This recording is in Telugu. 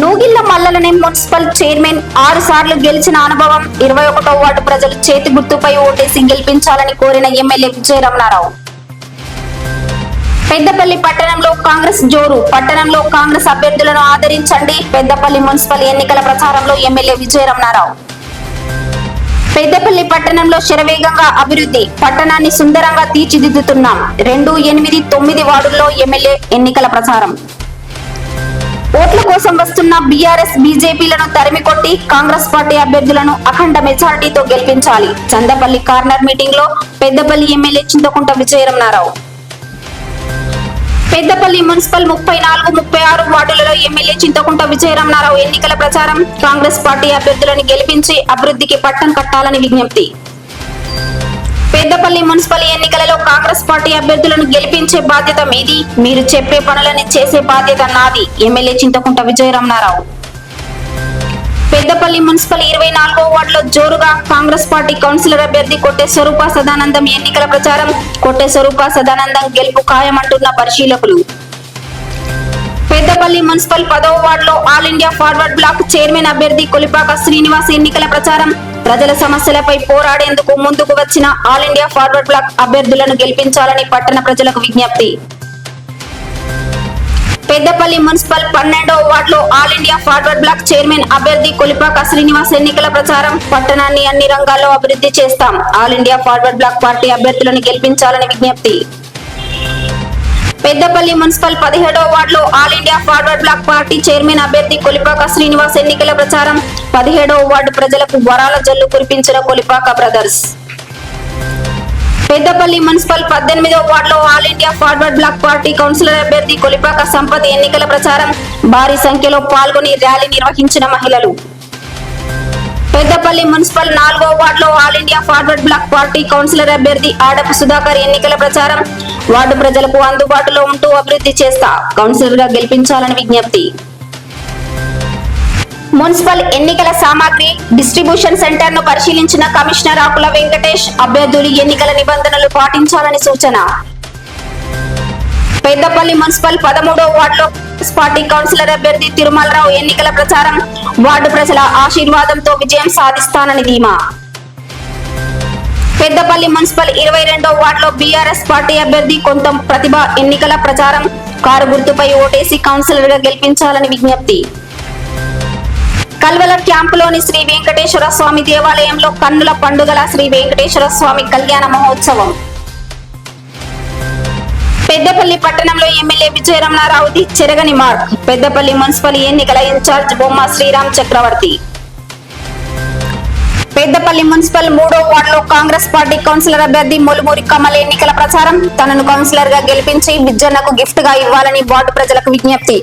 నూగిళ్ళ మల్లలనే మున్సిపల్ చైర్మన్ ఆరు సార్లు గెలిచిన అనుభవం ఇరవై ఒకటో వార్డు ప్రజలు చేతి గుర్తుపై ఓటేసి గెలిపించాలని కోరిన ఎమ్మెల్యే విజయరమణారావు. పెద్దపల్లి పట్టణంలో కాంగ్రెస్ జోరు పట్టణంలో కాంగ్రెస్ అభ్యర్థులను ఆదరించండి పెద్దపల్లి మున్సిపల్ ఎన్నికల ప్రచారంలో ఎమ్మెల్యే విజయరమణారావు. పెద్దపల్లి పట్టణంలో శరవేగంగా అభివృద్ధి పట్టణాన్ని సుందరంగా తీర్చిదిద్దుతున్నాం. రెండు ఎనిమిది తొమ్మిది వార్డుల్లో ఎమ్మెల్యే ఎన్నికల ప్రచారం. కోసం వస్తున్న బీఆర్ఎస్ బీజేపీలను తరిమి కొట్టి కాంగ్రెస్ పార్టీ అభ్యర్థులను అఖండ మెజారిటీతో గెలిపించాలి. చందపల్లి కార్నర్ మీటింగ్లో పెద్దపల్లి ఎమ్మెల్యే చింతకుంట విజయరమణారావు పెద్దపల్లి మున్సిపల్ ముప్పై నాలుగు ముప్పై ఆరు వార్డులలో ఎమ్మెల్యే చింతకుంట విజయరమణారావు ఎన్నికల ప్రచారం కాంగ్రెస్ పార్టీ అభ్యర్థులను గెలిపించి అభివృద్ధికి పట్టం కట్టాలని విజ్ఞప్తి. పెద్దపల్లి మున్సిపల్ ఎన్నికలలో కాంగ్రెస్ పార్టీ అభ్యర్థులను గెలిపించే బాధ్యత మీది. మీరు చెప్పే పనులని చేసే బాధ్యత నాది. ఎమ్మెల్యే చింతకుంట విజయరమణారావు. పెద్దపల్లి మున్సిపల్ ఇరవై నాలుగో వార్డులో జోరుగా కాంగ్రెస్ పార్టీ కౌన్సిలర్ అభ్యర్థి కొట్టే స్వరూప సదానందం ఎన్నికల ప్రచారం కొట్టే స్వరూప సదానందం గెలుపు ఖాయమంటున్న పరిశీలకులు. పెద్దపల్లి మున్సిపల్ పదవ వార్డులో All India Forward Bloc chairman అభ్యర్థి కొలిపాక శ్రీనివాస్ ఎన్నికల ప్రచారం ప్రజల సమస్యలపై పోరాడేందుకు ముందుకు వచ్చిన ఆల్ ఇండియా ఫార్వర్డ్ బ్లాక్ అభ్యర్థులను గెలిపించాలని పట్టణ ప్రజలకు విజ్ఞప్తి. పెద్దపల్లి మున్సిపల్ పన్నెండవ వార్డులో All India Forward Bloc chairman అభ్యర్థి కొలిపాక శ్రీనివాస్ ఎన్నికల ప్రచారం పట్టణాన్ని అన్ని రంగాల్లో అభివృద్ధి చేస్తాం. All India forward block party అభ్యర్థులను గెలిపించాలని విజ్ఞప్తి. పెద్దపల్లి మున్సిపల్ పదిహేడవ వార్డులో all India forward block party chairman అభ్యర్థి కొలిపాక శ్రీనివాస్ ఎన్నికల ప్రచారం. పదిహేడవ వార్డు ప్రజలకు వరాల జల్లు కురిపించిన కొలిపాక బ్రదర్స్. పెద్దపల్లి మున్సిపల్ పద్దెనిమిదవ వార్డులో all India forward block party councillor అభ్యర్థి కొలిపాక సంపత్ ఎన్నికల ప్రచారం. భారీ సంఖ్యలో పాల్గొని ర్యాలీ నిర్వహించిన మహిళలు. పెద్దపల్లి మున్సిపల్ నాలుగో వార్డులో all India forward block party councillor అభ్యర్థి ఆడపు సుధాకర్ ఎన్నికల ప్రచారం వార్డు ప్రజలకు అందుబాటులో ఉంటూ అభివృద్ధి చేస్తా కౌన్సిలర్గా గెలిపించాలని విజ్ఞప్తి. మున్సిపల్ ఎన్నికల సామాగ్రి డిస్ట్రిబ్యూషన్ సెంటర్ను పరిశీలించిన కమిషనర్ ఆకుల వెంకటేష్ అభ్యర్థులు ఎన్నికల నిబంధనలు పాటించాలని సూచన. పెద్దపల్లి మున్సిపల్ పదమూడో వార్డులో కాంగ్రెస్ పార్టీ కౌన్సిలర్ అభ్యర్థి తిరుమలరావు ఎన్నికల ప్రచారం వార్డు ప్రజల ఆశీర్వాదంతో విజయం సాధిస్తానని ధీమా. పెద్దపల్లి మున్సిపల్ ఇరవై రెండో వార్డులో బీఆర్ఎస్ పార్టీ అభ్యర్థి కొంత ప్రతిభ ఎన్నికల ప్రచారం కారు గుర్తుపై ఓటేసి కౌన్సిలర్గా గెలిపించాలని విజ్ఞప్తి. కల్వల క్యాంపులోని శ్రీ వెంకటేశ్వర స్వామి దేవాలయంలో కన్నుల పండుగల శ్రీ వెంకటేశ్వర స్వామి కళ్యాణ మహోత్సవం. పెద్దపల్లి పట్టణంలో ఎమ్మెల్యే విజయరమణారావుది చెరగని మార్క్. పెద్దపల్లి మున్సిపల్ ఎన్నికల ఇన్ఛార్జ్ బొమ్మ శ్రీరామ్ చక్రవర్తి. పెద్దపల్లి మున్సిపల్ మూడో వార్డులో కాంగ్రెస్ పార్టీ కౌన్సిలర్ అభ్యర్థి మొలుమూరి కమల్ ఎన్నికల ప్రచారం. తనను కౌన్సిలర్గా గెలిపించి విజ్జన్నకు గిఫ్ట్గా ఇవ్వాలని వార్డు ప్రజలకు విజ్ఞప్తి.